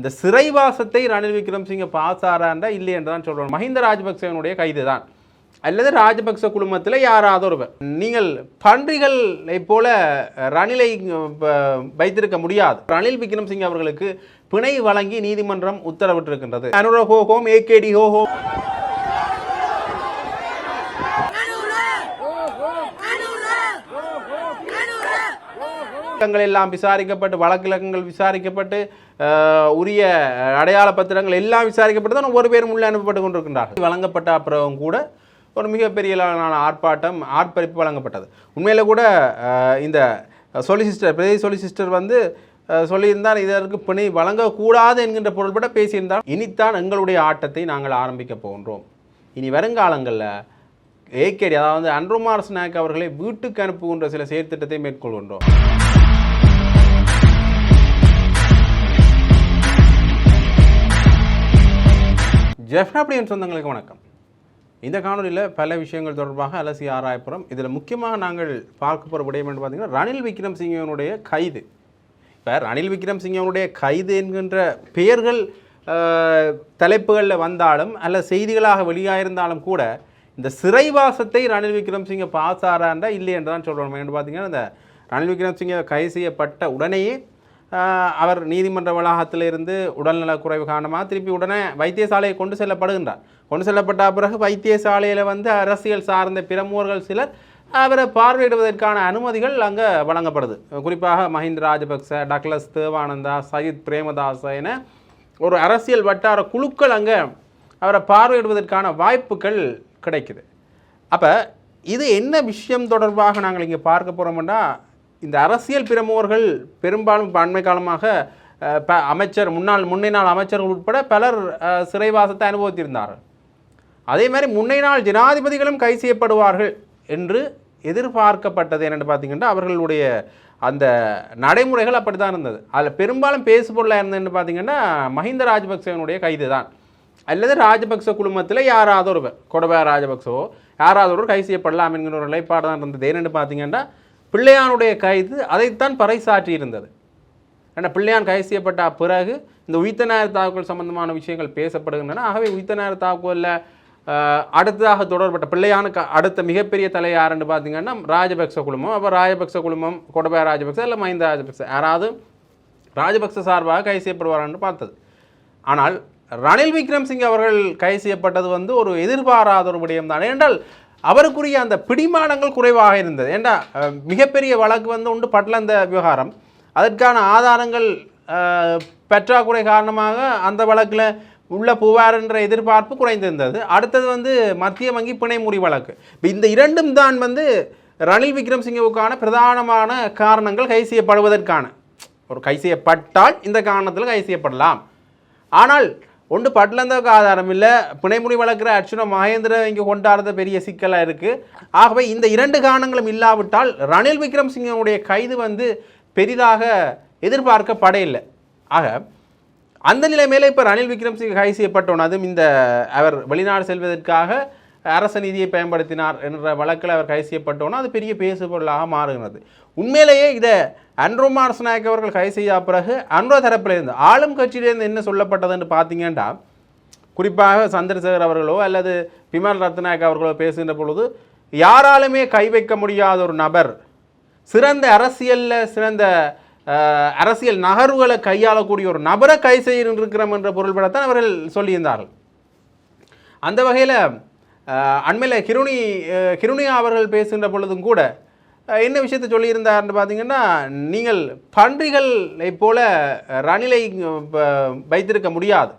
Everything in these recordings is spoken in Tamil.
இந்த சிறைவாசத்தை ரணில் விக்ரம்சிங்க பாசாராண்டா இல்லை என்று தான் சொல்றோம் மஹிந்த ராஜபக்சேவனுடைய கைது தான். அல்லது ராஜபக்ச குழுமத்தில் யாராவது ஒருவர். நீங்கள் பன்றிகளை போல ரணிலை வைத்திருக்க முடியாது. ரணில் விக்ரம்சிங் அவர்களுக்கு பிணை வழங்கி நீதிமன்றம் உத்தரவிட்டிருக்கின்றது. அனுர ஹோஹோம் ஏகேடி ஹோஹோம். வழக்குகள் எல்லாம் விசாரிக்கப்பட்டு வழக்கிழக்கங்கள் விசாரிக்கப்பட்டு உரிய அடையாள பத்திரங்கள் எல்லாம் விசாரிக்கப்பட்டு தான் ஒரு பேரும் உள்ளே அனுப்பப்பட்டு கொண்டிருக்கின்றார்கள். வழங்கப்பட்ட அப்புறம் கூட ஒரு மிகப்பெரிய அளவிலான ஆர்ப்பாட்டம் ஆர்ப்பரிப்பு வழங்கப்பட்டது. உண்மையில் கூட இந்த சொலிசிஸ்டர் பிரதி சொலிசிஸ்டர் வந்து சொல்லியிருந்தார் இதற்கு பிணை வழங்கக்கூடாது என்கின்ற பொருள்பட பேசியிருந்தார். இனித்தான் எங்களுடைய ஆட்டத்தை நாங்கள் ஆரம்பிக்க போகின்றோம். இனி வருங்காலங்களில் ஏகேடி அதாவது அன்ருமார் ஸ்நாக் அவர்களை வீட்டுக்கு அனுப்புகின்ற சில செயற்திட்டத்தை மேற்கொள்கின்றோம். ஜெஃப்னாப்டியன் சொந்தங்களுக்கு வணக்கம். இந்த காணொலியில் பல விஷயங்கள் தொடர்பாக அலசி ஆராயப்புறம் இதில் முக்கியமாக நாங்கள் பார்க்க போகிற விடயம் என்று பார்த்தீங்கன்னா ரணில் விக்ரம் சிங்கனுடைய கைது. இப்போ ரணில் விக்ரம் சிங்கனுடைய கைது என்கின்ற பெயர்கள் தலைப்புகளில் வந்தாலும் அல்ல செய்திகளாக வெளியாயிருந்தாலும் கூட இந்த சிறைவாசத்தை ரணில் விக்ரம் சிங்க பாசாராண்டா இல்லை என்று தான் சொல்கிறோம் என்று பார்த்தீங்கன்னா இந்த ரணில் விக்ரம் சிங்க கைது செய்யப்பட்ட உடனேயே அவர் நீதிமன்ற வளாகத்தில் இருந்து உடல்நலக் குறைவு காரணமாக திருப்பி உடனே வைத்தியசாலையை கொண்டு செல்லப்படுகின்றார். கொண்டு செல்லப்பட்ட பிறகு வைத்தியசாலையில் வந்து அரசியல் சார்ந்த பிரமுகர்கள் சிலர் அவரை பார்வையிடுவதற்கான அனுமதிகள் அங்கே வழங்கப்படுது. குறிப்பாக மஹிந்த ராஜபக்ச டக்ளஸ் தேவானந்தா சயித் பிரேமதாச என ஒரு அரசியல் வட்டார குழுக்கள் அங்கே அவரை பார்வையிடுவதற்கான வாய்ப்புகள் கிடைக்குது. அப்போ இது என்ன விஷயம் தொடர்பாக நாங்கள் இங்கே பார்க்க போகிறோம்னா இந்த அரசியல் பிரமுகர்கள் பெரும்பாலும் பண்மை காலமாக ப அமைச்சர் முன்னாள் முன்னை நாள் அமைச்சர்கள் உட்பட பலர் சிறைவாசத்தை அனுபவித்திருந்தார்கள். அதே மாதிரி முன்னை நாள் ஜனாதிபதிகளும் கை செய்யப்படுவார்கள் என்று எதிர்பார்க்கப்பட்டது என்னென்னு பார்த்தீங்கன்னா அவர்களுடைய அந்த நடைமுறைகள் அப்படி தான் இருந்தது. அதில் பெரும்பாலும் பேசுபொருளாக இருந்ததுன்னு பார்த்தீங்கன்னா மஹிந்த ராஜபக்சவனுடைய கைது தான். அல்லது ராஜபக்ச குழுமத்தில் யாராவது ஒருவர் கொடபா ராஜபக்சவோ யாராவது ஒருவர் கை செய்யப்படலாம் என்கிற ஒரு நிலைப்பாடு தான் இருந்தது. ஏன்னு பார்த்தீங்கன்னா பிள்ளையானுடைய கைது அதைத்தான் பறைசாற்றி இருந்தது ஏன்னா பிள்ளையான் கைது செய்யப்பட்ட பிறகு இந்த உயிர்த்தநாயர் தாக்குதல் சம்பந்தமான விஷயங்கள் பேசப்படுகின்றன. ஆகவே உயிர்த்தநாயர் தாக்குதலில் அடுத்ததாக தொடர்பட்ட பிள்ளையானுக்கு அடுத்த மிகப்பெரிய தலை யாருன்னு பார்த்தீங்கன்னா ராஜபக்ச குழுமம். அப்போ ராஜபக்ச குழுமம் கொடபாய ராஜபக்ச இல்லை மஹிந்த ராஜபக்ச யாராவது ராஜபக்ச சார்பாக கைது செய்யப்படுவாரான்னு பார்த்தது. ஆனால் ரணில் விக்ரம்சிங் அவர்கள் கைது செய்யப்பட்டது வந்து ஒரு எதிர்பாராத ஒரு விடயம் தான் ஏனென்றால் அவருக்குரிய அந்த பிடிமானங்கள் குறைவாக இருந்தது. ஏண்டா மிகப்பெரிய வழக்கு வந்து உண்டு பட்லந்த விவகாரம். அதற்கான ஆதாரங்கள் பற்றாக்குறை காரணமாக அந்த வழக்கில் உள்ள போவார் என்ற எதிர்பார்ப்பு குறைந்திருந்தது. அடுத்தது வந்து மத்திய வங்கி பிணை முறி வழக்கு. இப்போ இந்த இரண்டும் தான் வந்து ரணில் விக்ரம்சிங்கவுக்கான பிரதானமான காரணங்கள் கை செய்யப்படுவதற்கான. ஒரு கை செய்யப்பட்டால் இந்த காரணத்தில் கை செய்யப்படலாம். ஆனால் ஒன்று பட்லந்தவுக்கு ஆதாரம் இல்லை பிணைமுறி வளர்க்குற அர்ச்சுனா மகேந்திர இங்கே கொண்டாடுறது பெரிய சிக்கலாக இருக்குது ஆகவே இந்த இரண்டு காரணங்களும் இல்லாவிட்டால் ரணில் விக்ரம்சிங்கனுடைய கைது வந்து பெரிதாக எதிர்பார்க்கப்பட இல்லை. ஆக அந்த நிலைமையில் இப்போ ரணில் விக்ரம்சிங்க கைது செய்யப்பட்டோன் அதுவும் இந்த அவர் வெளிநாடு செல்வதற்காக அரச நிதியை பயன்படுத்தினார் என்ற வழக்கில் அவர் கைது செய்யப்பட்டோன்னா அது பெரிய பேசுபொருளாக மாறுகிறது. உண்மையிலேயே இதை அன்ரோமார் நாயக் அவர்கள் கைது செய்த பிறகு அன்ரோ தரப்பிலிருந்து ஆளும் கட்சியிலேருந்து என்ன சொல்லப்பட்டதுன்னு பார்த்தீங்கன்னா குறிப்பாக சந்திரசேகர் அவர்களோ அல்லது பிமல் ரத்நாயக் அவர்களோ பேசுகின்ற பொழுது யாராலுமே கை வைக்க முடியாத ஒரு நபர் சிறந்த அரசியலில் சிறந்த அரசியல் நகர்வுகளை கையாளக்கூடிய ஒரு நபரை கை செய்யிருக்கிறோம் என்ற பொருள்படத்தான் அவர்கள் சொல்லியிருந்தார்கள். அந்த வகையில் அண்மையில் கிருணி கிருணியா அவர்கள் பேசுகின்ற பொழுதும் கூட என்ன விஷயத்தை சொல்லியிருந்தார்னு பார்த்தீங்கன்னா நீங்கள் பன்றிகளை போல ரணிலை வைத்திருக்க முடியாது.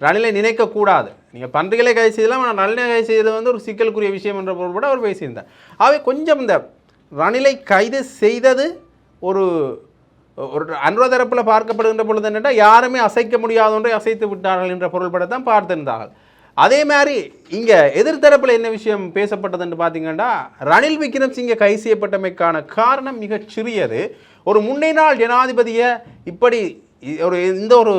ரணிலை நினைக்கக்கூடாது. நீங்கள் பன்றிகளை கை செய்யலாம் ஆனால் ரணிலை கை செய்தது வந்து ஒரு சிக்கலுக்குரிய விஷயம் என்ற பொருள்பட அவர் பேசியிருந்தார். அவை கொஞ்சம் இந்த ரணிலை கைது செய்தது ஒரு ஒரு அன்றுவ தரப்பில் பார்க்கப்படுகின்ற பொழுது என்னென்னா யாருமே அசைக்க முடியாத ஒன்றை அசைத்து விட்டார்கள் என்ற பொருள்பட தான் பார்த்திருந்தார்கள். அதே மாதிரி இங்கே எதிர்த்தரப்பில் என்ன விஷயம் பேசப்பட்டதுன்னு பார்த்தீங்கன்னா ரணில் விக்ரம்சிங்க கை செய்யப்பட்டமைக்கான காரணம் மிகச் சிறியது. ஒரு முன்னே நாள் ஜனாதிபதியை இப்படி ஒரு இந்த ஒரு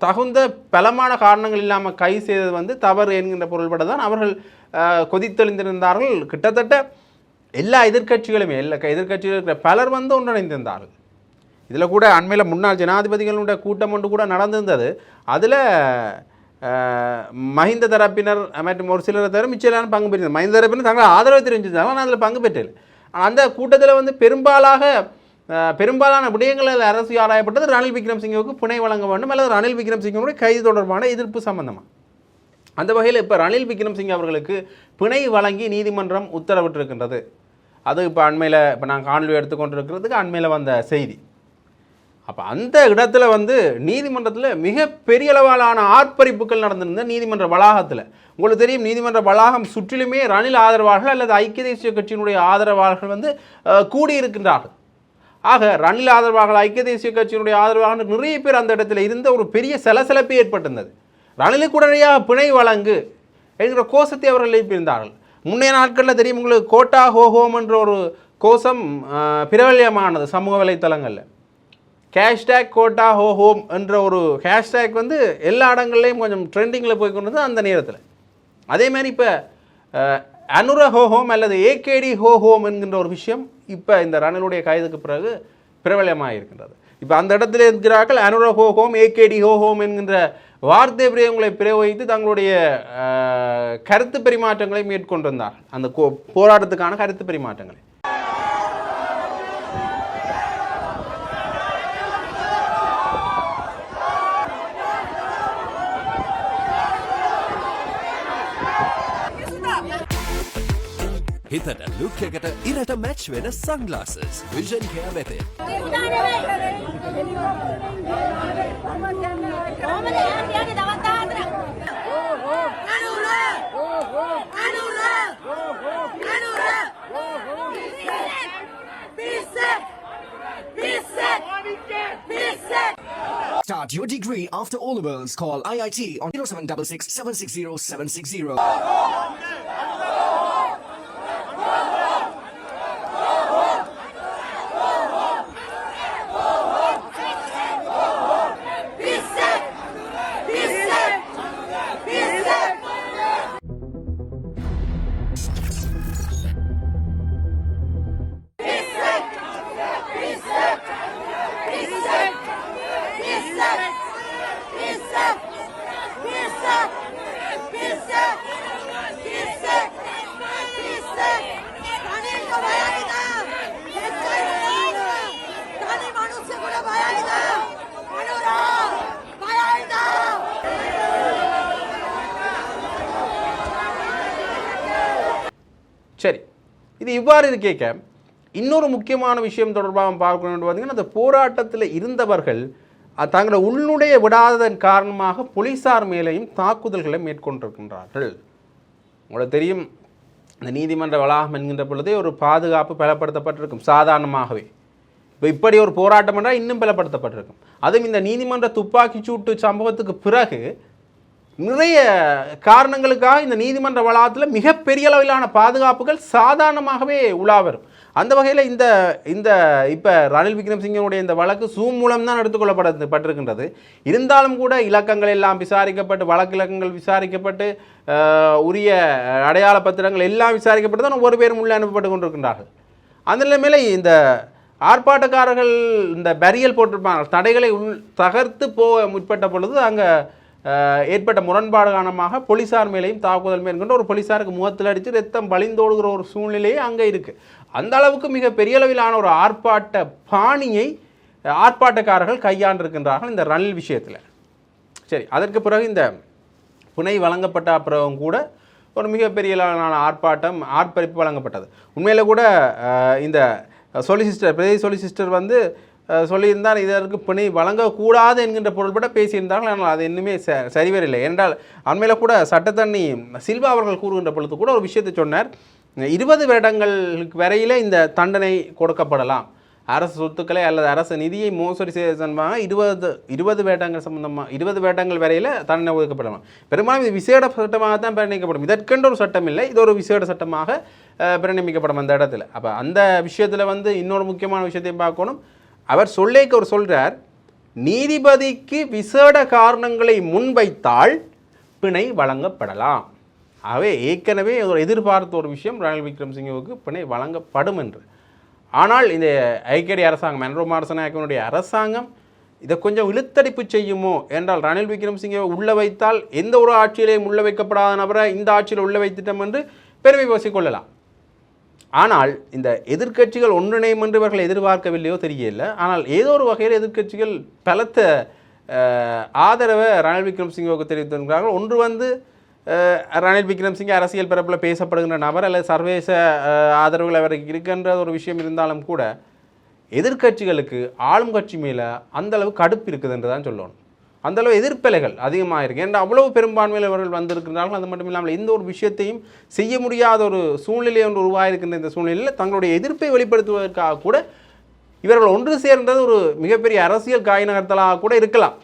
தகுந்த பலமான காரணங்கள் இல்லாமல் கை செய்தது வந்து தவறு என்கின்ற பொருள்பட தான் அவர்கள் அஹ், கொதித்தெழுந்திருந்தார்கள். கிட்டத்தட்ட எல்லா எதிர்க்கட்சிகளுமே எல்லா எதிர்க்கட்சிகள் இருக்கிற பலர் வந்து ஒன்றிணைந்திருந்தார்கள். இதில் கூட அண்மையில் முன்னாள் ஜனாதிபதிகளுடைய கூட்டம் ஒன்று கூட நடந்திருந்தது. அதில் மஹிந்த தரப்பினர் மற்றும் ஒரு சிலர் தவிர மிச்சலான பங்கு பெற்றிருந்தார். மஹிந்த தரப்பினர் தங்களை ஆதரவு தெரிஞ்சிருந்தாங்க ஆனால் அதில் பங்கு பெற்றல. அந்த கூட்டத்தில் வந்து பெரும்பாலாக பெரும்பாலான விடயங்களில் அரசு ஆராயப்பட்டது ரணில் விக்ரம்சிங்கவுக்கு புனை வழங்க வேண்டும் அல்லது ரணில் விக்ரம்சிங்கனுடைய கைது தொடர்பான எதிர்ப்பு சம்பந்தமாக அந்த வகையில் இப்போ ரணில் விக்ரம்சிங் அவர்களுக்கு பிணை வழங்கி நீதிமன்றம் உத்தரவிட்டிருக்கின்றது. அது இப்போ அண்மையில் இப்போ நான் காணொலி எடுத்துக்கொண்டிருக்கிறதுக்கு அண்மையில் வந்த செய்தி. அப்போ அந்த இடத்துல வந்து நீதிமன்றத்தில் மிக பெரிய அளவிலான ஆர்ப்பரிப்புகள் நடந்திருந்த நீதிமன்ற வளாகத்தில். உங்களுக்கு தெரியும் நீதிமன்ற வளாகம் சுற்றிலுமே ரணில் ஆதரவாளர்கள் அல்லது ஐக்கிய தேசிய கட்சியினுடைய ஆதரவாளர்கள் வந்து கூடியிருக்கின்றார்கள். ஆக ரணில் ஆதரவாளர்கள் ஐக்கிய தேசிய கட்சியினுடைய ஆதரவாளர்கள் நிறைய பேர் அந்த இடத்துல இருந்த ஒரு பெரிய சலசலப்பு ஏற்பட்டிருந்தது. ரணிலுக்கு உடனடியாக பிணை வழங்கு என்கிற கோஷத்தை அவர்கள் எழுப்பியிருந்தார்கள். முன்னைய நாட்களில் தெரியும் உங்களுக்கு கோட்டா ஹோஹோம் என்ற ஒரு கோஷம் பிரபல்யமானது சமூக வலைத்தளங்களில். ஹேஷ்டேக் கோட்டா ஹோ ஹோம் என்ற ஒரு ஹேஷ்டேக் வந்து எல்லா இடங்கள்லையும் கொஞ்சம் ட்ரெண்டிங்கில் போய் கொண்டு அந்த நேரத்தில். அதே மாதிரி இப்போ அனுர ஹோ ஹோம் அல்லது ஏகேடி ஹோ ஹோம் என்கின்ற ஒரு விஷயம் இப்போ இந்த ரணிலுடைய கைதுக்கு பிறகு பிரபலமாக இருக்கின்றது இப்போ அந்த இடத்துல இருக்கிறார்கள் அனுர ஹோ ஹோம் ஏகேடி ஹோ ஹோம் என்கின்ற வார்த்தை பிரியவங்களை பிரயோகித்து தங்களுடைய கருத்து பரிமாற்றங்களை மேற்கொண்டிருந்தார்கள். அந்த கோ- போராட்டத்துக்கான கருத்து பரிமாற்றங்களை. හිතට ලුක් එකට ඉරට මැච් වෙන සංගලාසස් විෂන් කෑ වෙතේ. කොහමද යාර කියන්නේ දවස් 14ක්? Anura! Anura! Anura! පිස්සෙක්! පිස්සෙක්! පිස්සෙක්! Start your degree after O levels. Call IIT on 0766 760 760. சரி. இது இவ்வாறு இருக்கேக்க இன்னொரு முக்கியமான விஷயம் தொடர்பாக பார்க்கணும் பார்த்தீங்கன்னா அந்த போராட்டத்தில் இருந்தவர்கள் தங்களை உள்நுடைய விடாததன் காரணமாக போலீசார் மேலேயும் தாக்குதல்களை மேற்கொண்டிருக்கின்றார்கள். உங்களுக்கு தெரியும் இந்த நீதிமன்ற வளாகம் என்கின்ற பொழுதே ஒரு பாதுகாப்பு பலப்படுத்தப்பட்டிருக்கும் சாதாரணமாகவே. இப்போ இப்படி ஒரு போராட்டம் என்றால் இன்னும் பலப்படுத்தப்பட்டிருக்கும். அதுவும் இந்த நீதிமன்ற துப்பாக்கிச் சூட்டு சம்பவத்துக்கு பிறகு நிறைய காரணங்களுக்காக இந்த நீதிமன்ற வளாகத்தில் மிகப்பெரிய அளவிலான பாதுகாப்புகள் சாதாரணமாகவே உலா வரும். அந்த வகையில் இந்த இந்த இப்போ ரணில் விக்ரம்சிங்கனுடைய இந்த வழக்கு சூம் மூலம் தான் எடுத்துக்கொள்ளப்பட பட்டிருக்கின்றது. இருந்தாலும் கூட இலக்கங்கள் எல்லாம் விசாரிக்கப்பட்டு வழக்கிலக்கங்கள் விசாரிக்கப்பட்டு உரிய அடையாள பத்திரங்கள் எல்லாம் விசாரிக்கப்பட்டு தான் ஒரு பேரும் உள்ளே அனுப்பப்பட்டு கொண்டிருக்கின்றார்கள். அந்த நிலைமையில் இந்த ஆர்ப்பாட்டக்காரர்கள் இந்த பரியல் போட்டிருப்பாங்க. தடைகளை உள் தகர்த்து போக முற்பட்ட பொழுது அங்கே ஏற்பட்ட முரண்பாடு காரணமாக போலீஸார் மேலேயும் தாக்குதல் மேற்கொண்டு ஒரு போலீசாருக்கு முகத்தில் அடித்து ரத்தம் வழிந்தோடுகிற ஒரு சூழ்நிலையே அங்கே இருக்குது அந்த அளவுக்கு மிக பெரிய அளவிலான ஒரு ஆர்ப்பாட்ட பாணியை ஆர்ப்பாட்டக்காரர்கள் கையாண்டிருக்கின்றார்கள் இந்த ரணில் விஷயத்தில். சரி அதற்கு பிறகு இந்த புனை வழங்கப்பட்ட அப்புறம் கூட ஒரு மிகப்பெரிய அளவிலான ஆர்ப்பாட்டம் ஆர்ப்பரிப்பு வழங்கப்பட்டது. உண்மையில் கூட இந்த சொலிசிஸ்டர் பிரதி சொலிசிஸ்டர் வந்து சொல்லியிருந்தால் இதற்கு பிணை வழங்கக்கூடாது என்கின்ற பொருள்பட பேசியிருந்தார்கள். ஆனால் அது இன்னுமே ச சரிவரில்லை என்றால் அண்மையில் கூட சட்டத்தண்ணி சில்வா அவர்கள் கூறுகின்ற பொழுது கூட ஒரு விஷயத்தை சொன்னார். இருபது வருடங்களுக்கு வரையிலே இந்த தண்டனை கொடுக்கப்படலாம். அரசு சொத்துக்களை அல்லது அரசு நிதியை மோசடி செய்வாங்க இருபது இருபது வேட்டங்கள் சம்பந்தமாக இருபது வேட்டங்கள் வரையில் தண்டனை ஒதுக்கப்படலாம். பெரும்பாலும் இது விசேட சட்டமாக தான் பிரணிக்கப்படும் இதற்கென்று ஒரு சட்டம் இல்லை இது ஒரு விசேட சட்டமாக அஹ், பிரணிக்கப்படும் அந்த இடத்துல. அப்போ அந்த விஷயத்தில் வந்து இன்னொரு முக்கியமான விஷயத்தையும் பார்க்கணும். அவர் சொல்லேக்கு அவர் சொல்கிறார் நீதிபதிக்கு விசேட காரணங்களை முன்வைத்தால் பிணை வழங்கப்படலாம். ஆகவே ஏற்கனவே ஒரு எதிர்பார்த்த ஒரு விஷயம் ரணில் விக்ரம்சிங்கவுக்கு பிணை வழங்கப்படும் என்று. ஆனால் இந்த ஐக்கிய அரசாங்கம் மன்ரோ மாரசநாயக்கனுடைய அரசாங்கம் இதை கொஞ்சம் இழுத்தடிப்பு செய்யுமோ என்றால் ரணில் விக்ரமசிங்கே உள்ள வைத்தால் எந்த ஒரு ஆட்சியிலையும் உள்ள வைக்கப்படாத நபரை இந்த ஆட்சியில் உள்ள வைத்துட்டோம் என்று பெருமை பேசிக்கொள்ளலாம் ஆனால் இந்த எதிர்க்கட்சிகள் ஒன்றிணையும் என்று இவர்கள் எதிர்பார்க்கவில்லையோ தெரியல. ஆனால் ஏதோ ஒரு வகையில் எதிர்க்கட்சிகள் பலத்த ஆதரவை ரணில் விக்ரம்சிங்கவுக்கு தெரிவித்திருக்கிறார்கள். ஒன்று வந்து ரணில் விக்ரம்சிங் அரசியல் பரப்பில் பேசப்படுகின்ற நபர் அல்லது சர்வதேச ஆதரவுகள் அவருக்கு இருக்கின்ற ஒரு விஷயம் இருந்தாலும் கூட எதிர்க்கட்சிகளுக்கு ஆளும் கட்சி மேலே அந்த அளவு கடுப்பு இருக்குதுன்றதான் சொல்லணும். அந்தளவு எதிர்ப்பலைகள் அதிகமாக இருக்குது ஏன்னா அவ்வளவு பெரும்பான்மையில் அவர்கள் வந்திருக்கிறார்கள் அது மட்டும் இல்லாமல் எந்த ஒரு விஷயத்தையும் செய்ய முடியாத ஒரு சூழ்நிலை ஒன்று உருவாகிருக்கின்ற இந்த சூழ்நிலையில் தங்களுடைய எதிர்ப்பை வெளிப்படுத்துவதற்காக கூட இவர்கள் ஒன்று சேர்ந்தது ஒரு மிகப்பெரிய அரசியல் காய் நகர்த்தலாக கூட இருக்கலாம்.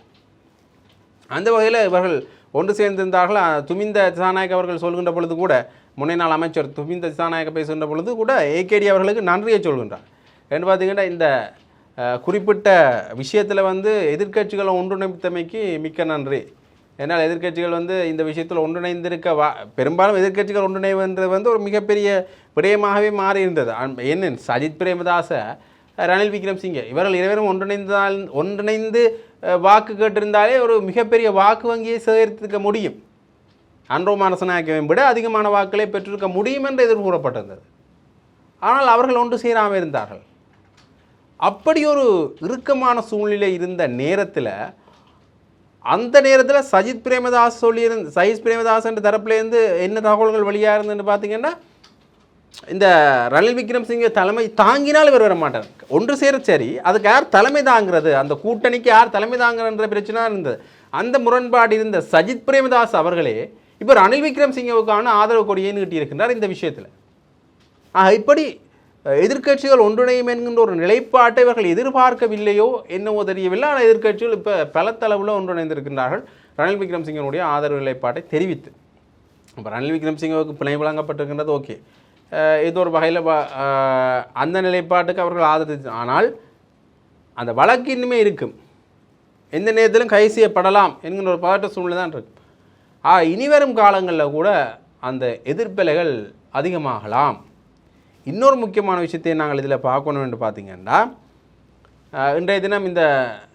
அந்த வகையில் இவர்கள் ஒன்று சேர்ந்திருந்தார்கள். துமிந்த திசாநாயக் அவர்கள் சொல்கின்ற பொழுது கூட முன்னே நாள் அமைச்சர் துமிந்த திசாநாயக் பேசுகின்ற பொழுது கூட ஏகேடி அவர்களுக்கு நன்றியை சொல்கின்றார். என்று பார்த்தீங்கன்னா இந்த குறிப்பிட்ட விஷயத்தில் வந்து எதிர்கட்சிகளை ஒன்றிணைத்தமைக்கு மிக்க நன்றி. ஏன்னால் எதிர்க்கட்சிகள் வந்து இந்த விஷயத்தில் ஒன்றிணைந்திருக்க வா பெரும்பாலும் எதிர்க்கட்சிகள் ஒன்றிணைவன்றது வந்து ஒரு மிகப்பெரிய விடயமாகவே மாறி இருந்தது அன்- என்ன சஜித் பிரேமதாச ரணில் விக்ரம்சிங்கே இவர்கள் இருவரும் ஒன்றிணைந்தால் ஒன்றிணைந்து வாக்கு கேட்டிருந்தாலே ஒரு மிகப்பெரிய வாக்கு வங்கியை சேகரித்திருக்க முடியும். அன்றோ மனசனாக்கவை விட அதிகமான வாக்குகளை பெற்றிருக்க முடியும் என்று எதிர்கூறப்பட்டிருந்தது ஆனால் அவர்கள் ஒன்று சேராமல் இருந்தார்கள். அப்படி ஒரு இறுக்கமான சூழ்நிலை இருந்த நேரத்தில் அந்த நேரத்தில் சஜித் பிரேமதாஸ் சொல்லியிருந்த சஜித் பிரேமதாஸ் என்ற தரப்புலேருந்து என்ன தகவல்கள் வெளியாக இருந்ததுன்னு பார்த்தீங்கன்னா இந்த ரணில் விக்ரம்சிங்க தலைமை தாங்கினால் இவர் வர மாட்டார். ஒன்று சேர சரி அதுக்கு யார் தலைமை தாங்கிறது? அந்த கூட்டணிக்கு யார் தலைமை தாங்குறன்ற பிரச்சனை இருந்தது. அந்த முரண்பாடு இருந்த சஜித் பிரேமதாஸ் அவர்களே இப்போ ரணில் விக்ரம்சிங்கவுக்கான ஆதரவு கொடியை நீட்டியிருக்கின்றார் இந்த விஷயத்தில். ஆக இப்படி எதிர்கட்சிகள் எதிர்க்கட்சிகள் ஒன்றிணையும் என்கின்ற ஒரு நிலைப்பாட்டை இவர்கள் எதிர்பார்க்கவில்லையோ என்னவோ தெரியவில்லை. ஆனால் எதிர்க்கட்சிகள் இப்போ பலத்தளவில் ஒன்றிணைந்திருக்கின்றார்கள். ரணில் விக்ரம்சிங்கனுடைய ஆதரவு நிலைப்பாட்டை தெரிவித்து. இப்போ ரணில் விக்ரம்சிங்கவுக்கு பிணை வழங்கப்பட்டிருக்கின்றது ஓகே. ஏதோ ஒரு வகையில் அந்த நிலைப்பாட்டுக்கு அவர்கள் ஆதரித்து ஆனால் அந்த வழக்கு இன்னுமே இருக்கும். எந்த நேரத்திலும் கை செய்யப்படலாம் என்கின்ற ஒரு பதட்ட சூழ்நிலை தான் இருக்கு. ஆ இனிவரும் காலங்களில் கூட அந்த எதிர்ப்பலைகள் அதிகமாகலாம். இன்னொரு முக்கியமான விஷயத்தை நாங்கள் இதில் பார்க்கணும் என்று பார்த்தீங்கன்னா இன்றைய தினம் இந்த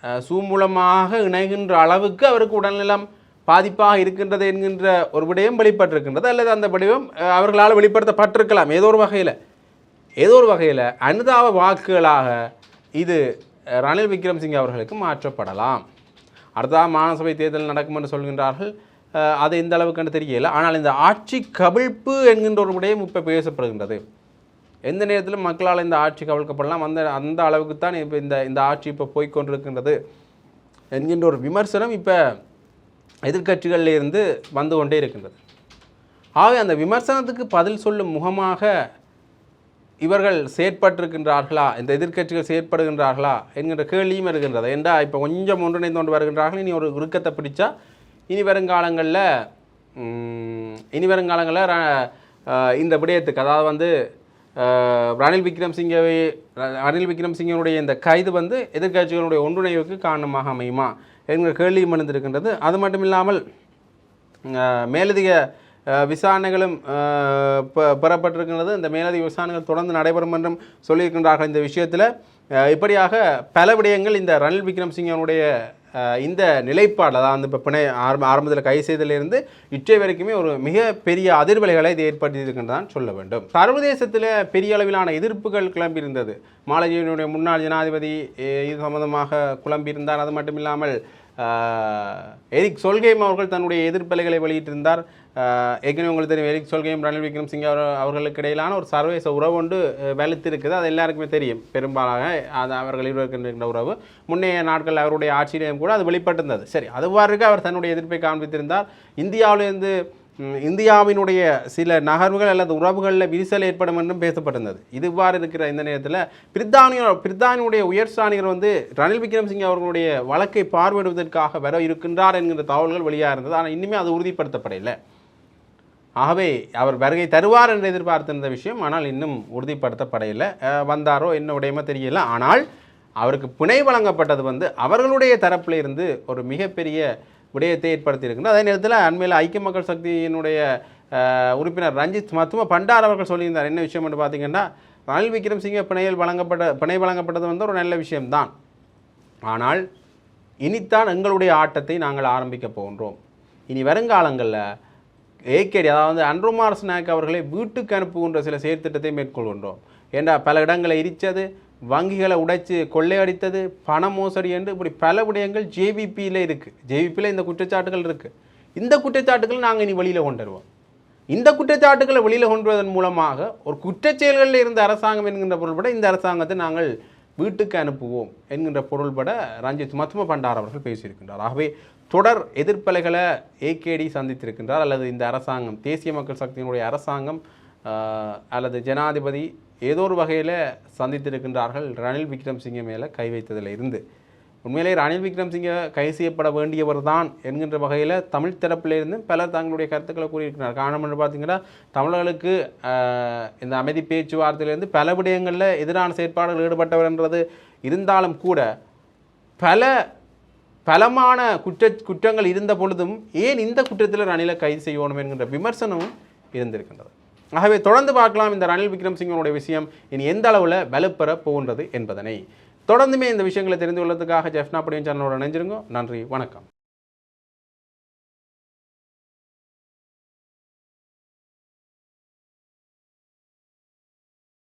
அஹ், சூ மூலமாக இணைகின்ற அளவுக்கு அவருக்கு உடல்நலம் பாதிப்பாக இருக்கின்றது என்கின்ற ஒரு விடயம் வெளிப்பட்டிருக்கின்றது. அல்லது அந்த வடிவம் அவர்களால் வெளிப்படுத்தப்பட்டிருக்கலாம். ஏதோ ஒரு வகையில். ஏதோ ஒரு வகையில் அனுதாப வாக்குகளாக இது ரணில் விக்ரம்சிங் அவர்களுக்கு மாற்றப்படலாம். அடுத்ததாக மாநசபை தேர்தல் நடக்கும் என்று சொல்கின்றார்கள். அது அது அளவுக்கு என்று தெரியல. ஆனால் இந்த ஆட்சி கவிழ்ப்பு என்கின்ற ஒரு விடயம் இப்போ பேசப்படுகின்றது. எந்த நேரத்திலும் மக்களால் இந்த ஆட்சி கவிழ்க்கப்படலாம். அந்த அந்த அளவுக்கு தான் இப்போ இந்த இந்த ஆட்சி இப்போ போய்கொண்டிருக்கின்றது என்கின்ற ஒரு விமர்சனம் இப்போ எதிர்க்கட்சிகளில் இருந்து வந்து கொண்டே இருக்கின்றது. ஆகவே அந்த விமர்சனத்துக்கு பதில் சொல்லும் முகமாக இவர்கள் செயற்பட்டிருக்கின்றார்களா? இந்த எதிர்க்கட்சிகள் செயற்படுகின்றார்களா? என்கின்ற கேள்வியும் இருக்கின்றது. ஏண்டா இப்போ கொஞ்சம் ஒன்றிணைந்து கொண்டு வருகின்றார்கள்? இனி ஒரு இறுக்கத்தை பிடிச்சா இனி வருங்காலங்களில் இனி வருங்காலங்களில் இந்த விடயத்துக்கு அதாவது வந்து ரணில் விக்ரம்சிங்கவை ர- ரணில் விக்ரம்சிங்கனுடைய இந்த கைது வந்து எதிர்கட்சிகளுடைய ஒன்றிணைவுக்கு காரணமாக அமையுமா என்கிற கேள்வியும் எழுந்திருக்கின்றது. அது மட்டும் இல்லாமல் மேலதிக விசாரணைகளும் பெறப்பட்டிருக்கின்றது. இந்த மேலதிக விசாரணைகள் தொடர்ந்து நடைபெறும் என்றும் சொல்லியிருக்கின்றார்கள் இந்த விஷயத்தில். இப்படியாக பல விடயங்கள் இந்த ரணில் விக்ரம்சிங்கனுடைய இந்த நிலைப்பாடு அதாவது இப்போ பிணை ஆரம்ப ஆரம்பத்தில் கை செய்தலிருந்து இற்றை வரைக்குமே ஒரு மிக பெரிய அதிர்வலைகளை இது ஏற்படுத்தியிருக்கின்றதான் சொல்ல வேண்டும். சர்வதேசத்தில் பெரிய அளவிலான எதிர்ப்புகள் கிளம்பியிருந்தது. மாலஜியினுடைய முன்னாள் ஜனாதிபதி இது சம்பந்தமாக குழம்பியிருந்தார். அது மட்டும் இல்லாமல் எரிக் சொல்கேம் அவர்கள் தன்னுடைய எதிர்ப்பலைகளை வெளியிட்டிருந்தார். ஏற்கனவே உங்களுக்கு தெரியும் Erik Solheim Ranil Wickremesinghe அவர் அவர்களுக்கு இடையிலான ஒரு சர்வதேச உறவு ஒன்று வெளுத்திருக்குது. அது எல்லாருக்குமே தெரியும். பெரும்பாலாக அது அவர்கள் இருக்கின்ற உறவு. முன்னைய நாட்கள் அவருடைய ஆட்சியிலையும் கூட அது வெளிப்பட்டிருந்தது. சரி அதுவாருக்கு அவர் தன்னுடைய எதிர்ப்பை காண்பித்திருந்தார். இந்தியாவிலேருந்து இந்தியாவினுடைய சில நகர்வுகள் அல்லது உறவுகளில் விரிசல் ஏற்படும் என்றும் பேசப்பட்டிருந்தது. இது இவ்வாறு இருக்கிற இந்த நேரத்தில் பிரித்தானிய பிரித்தானியுடைய உயர்ஸ்தானிகர் வந்து ரணில் விக்ரம்சிங் அவர்களுடைய வழக்கை பார்வையிடுவதற்காக வர இருக்கின்றார் என்கிற தகவல்கள் வெளியாக இருந்தது. ஆனால் இன்னுமே அது உறுதிப்படுத்தப்படவில்லை ஆகவே அவர் வருகை தருவார் என்று எதிர்பார்த்திருந்த விஷயம் ஆனால் இன்னும் உறுதிப்படுத்தப்படவில்லை வந்தாரோ என்ன உடையமோ தெரியல. ஆனால் அவருக்கு பிணை வழங்கப்பட்டது வந்து அவர்களுடைய தரப்பில் இருந்து ஒரு மிகப்பெரிய விடயத்தை ஏற்படுத்தியிருக்கின்றது அதே நேரத்தில் அண்மையில் ஐக்கிய மக்கள் சக்தியினுடைய உறுப்பினர் ரஞ்சித் மத்தும பண்டார் அவர்கள் சொல்லியிருந்தார். என்ன விஷயம் என்று பார்த்தீங்கன்னா ரணில் விக்ரம்சிங்க பிணையில் வழங்கப்பட்ட பிணை வழங்கப்பட்டது வந்து ஒரு நல்ல விஷயம்தான். ஆனால் இனித்தான் எங்களுடைய ஆட்டத்தை நாங்கள் ஆரம்பிக்க போகின்றோம். இனி வருங்காலங்களில் ஏகேடி அதாவது அன்ருமார் ஸ்நாக் அவர்களை வீட்டுக்கு அனுப்புகின்ற சில செயற்திட்டத்தை மேற்கொள்கின்றோம். ஏண்டா பல இடங்களை இடித்தது வங்கிகளை உடைச்சு கொள்ளையடித்தது பண மோசடி என்று இப்படி பல விடயங்கள் ஜேவிபியில் இருக்குது ஜேவிபியில் இந்த குற்றச்சாட்டுகள் இருக்குது இந்த குற்றச்சாட்டுகள் நாங்கள் இனி வெளியில் கொண்டு வருவோம். இந்த குற்றச்சாட்டுகளை வெளியில் கொண்டு வருவதன் மூலமாக ஒரு குற்றச்செயல்களில் இருந்த அரசாங்கம் என்கின்ற பொருள்பட இந்த அரசாங்கத்தை நாங்கள் வீட்டுக்கு அனுப்புவோம் என்கின்ற பொருள்பட ரஞ்சித் மத்தும பண்டார் அவர்கள் பேசியிருக்கின்றார். ஆகவே தொடர் எதிர்ப்பலைகளை ஏகேடி சந்தித்திருக்கின்றார். அல்லது இந்த அரசாங்கம் தேசிய மக்கள் சக்தியினுடைய அரசாங்கம் அல்லது ஜனாதிபதி ஏதோ ஒரு வகையில் சந்தித்திருக்கின்றார்கள். ரணில் விக்ரம்சிங்கை மேலே கை வைத்ததில் இருந்து. உண்மையிலே ரணில் விக்ரம்சிங்கை கைது செய்யப்பட வேண்டியவர் தான் என்கின்ற வகையில் தமிழ் தரப்பிலிருந்து பலர் தங்களுடைய கருத்துக்களை கூறியிருக்கிறார் காரணம் என்று பார்த்தீங்கன்னா தமிழர்களுக்கு இந்த அமைதி பேச்சுவார்த்தையிலிருந்து பல விடயங்களில் எதிரான செயற்பாடுகள் ஈடுபட்டவர் என்றது இருந்தாலும் கூட பல பலமான குற்ற குற்றங்கள் இருந்த பொழுதும் ஏன் இந்த குற்றத்தில் ரணிலை கைது செய்யணும் என்கின்ற விமர்சனமும் இருந்திருக்கின்றது. ஆகவே தொடர்ந்து பார்க்கலாம் இந்த ரணில் விக்ரம்சிங்கனுடைய விஷயம். இனி எந்த அளவில் வலுப்பெற போகின்றது என்பதனை. தொடர்ந்துமே இந்த விஷயங்களை தெரிந்து கொள்வதற்காக ஜெஃப்னா படியும் சேனலோட நினைஞ்சிருங்க நன்றி வணக்கம்.